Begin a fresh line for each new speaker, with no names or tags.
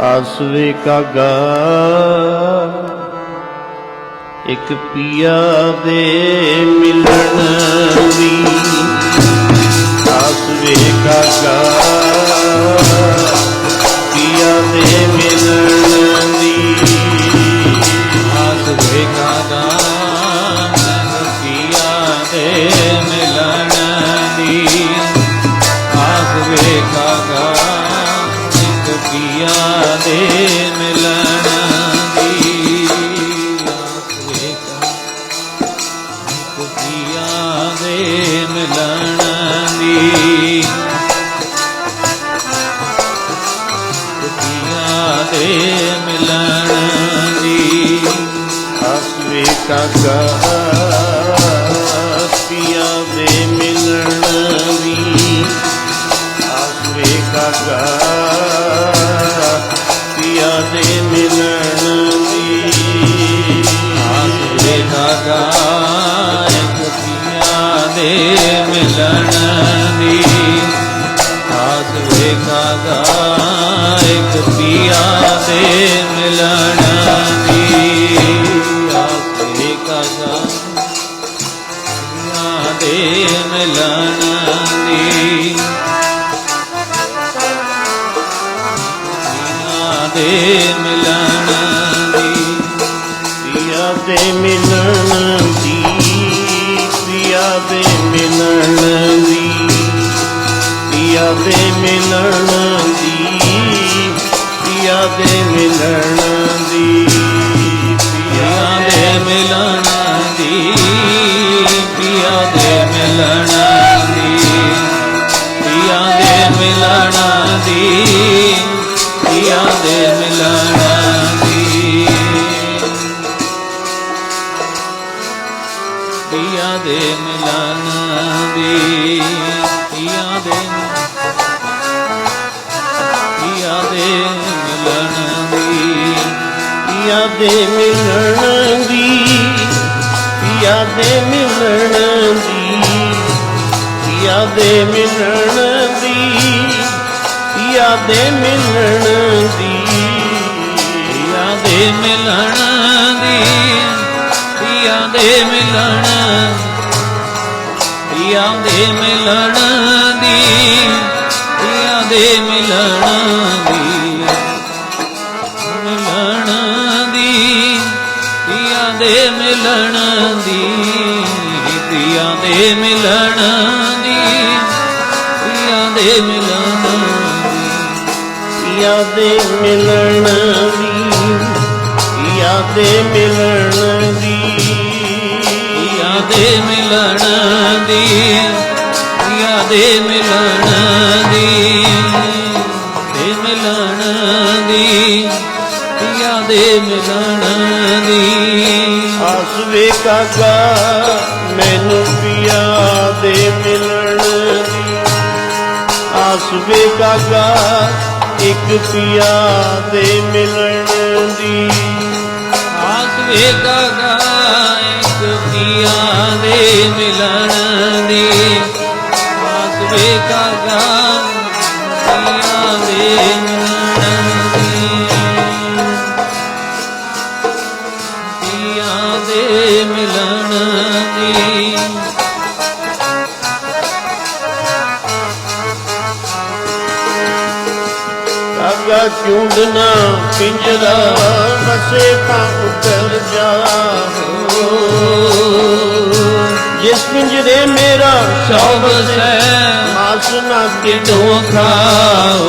ਆਸਵੇ ਕਾਗਾ ਇੱਕ ਪੀਆ ਦੇ ਮਿਲਣ ਦੀ ਆਸਵੇ ਕਾਗਾ
ਇੱਕ ਕੀਆ ਦੇ। ਮਿਲਣ ਦੀ। ਕੀਆ ਦੇ ਮਿਲਣ ਦੀ।
ਅਸਵੇ ਕਾਗਾ ਪੀਆ ਦੇ ਮਿਲਣ ਮਿਲਣ ਦੀ
ਆਸ ਵੇਖਾਗਾ ਇੱਕ ਪੀਆ ਦੇ ਮਿਲਣ ਦੀ ਆਸ ਵੇਖਾਗਾ ਪੀਆ ਦੇ ਮਿਲਣ ਦੀ ਦੇ
ਪੀਆ ਦੇ ਮਿਲਣ ਦੀ ਪੀਆ ਦੇ ਮਿਲਣ ਦੀ ਪੀਆ ਦੇ ਮਿਲਣ ਦੀ ਪੀਆ ਦੇ ਮਿਲਣ ਦੀ
ਪੀਆ ਦੇ ਮਿਲਣ ਦੀ। ਈਆ ਦੇ ਮਿਲਨ ਦੀ ਈਆ ਦੇ ਈਆ ਦੇ ਮਿਲਨ ਦੀ ਈਆ ਦੇ ਮਿਲਨ ਦੀ ਈਆ ਦੇ ਮਿਲਨ ਦੀ ਈਆ ਦੇ ਮਿਲਨ ਦੀ
ਈਆ ਦੇ ਮਿਲਨ ਦੀ ਈਆ ਦੇ ਮਿਲਨ ਦੀ। ਦੇ ਮਿਲਣ ਪੀਆ ਦੇ ਮਿਲਣ ਦੀ
ਪੀਆ ਦੇ ਮਿਲਣ ਦੀ ਮਿਲਣ ਦੀ ਪੀਆ ਦੇ ਮਿਲਣ ਦੀ ਪੀਆ ਦੇ ਮਿਲਣ ਦੀ ਪੀਆ ਦੇ ਮਿਲਣ ਦੀ ਪੀਆ ਦੇ ਮਿਲਣ ਦੀ।
ਦੇ ਮਿਲਣ ਦੀ ਦੇ ਮਿਲਣ ਦੀ
ਪੀਆ ਦੇ ਮਿਲਣ ਦੀ।
ਆਸਵੇ ਕਾਗਾ ਮੈਨੂੰ ਪੀਆ ਦੇ ਮਿਲਣ ਦੀ। ਆਸਵੇ ਕਾਗਾ ਇੱਕ ਪੀਆ ਦੇ ਮਿਲਣ ਦੀ।
ਆਸ ਵੇਖਾਗਾ ਇੱਕ ਪੀਆ ਦੇ ਮਿਲਣ ਦੇ ਮਿਲਣ ਦੀ।
ਕਾਗਾ ਚੂੰਡਨਾ ਪਿੰਜਰਾ ਵਸੇ ਤਾਂ ਉਤਰ ਜਾ ਜਿਸ ਪਿੰਜਰੇ ਮੇਰਾ
ਸਭ ਸੈ
ਮਾਸ ਨਾ
ਕਿਦੋਂ ਖਾਓ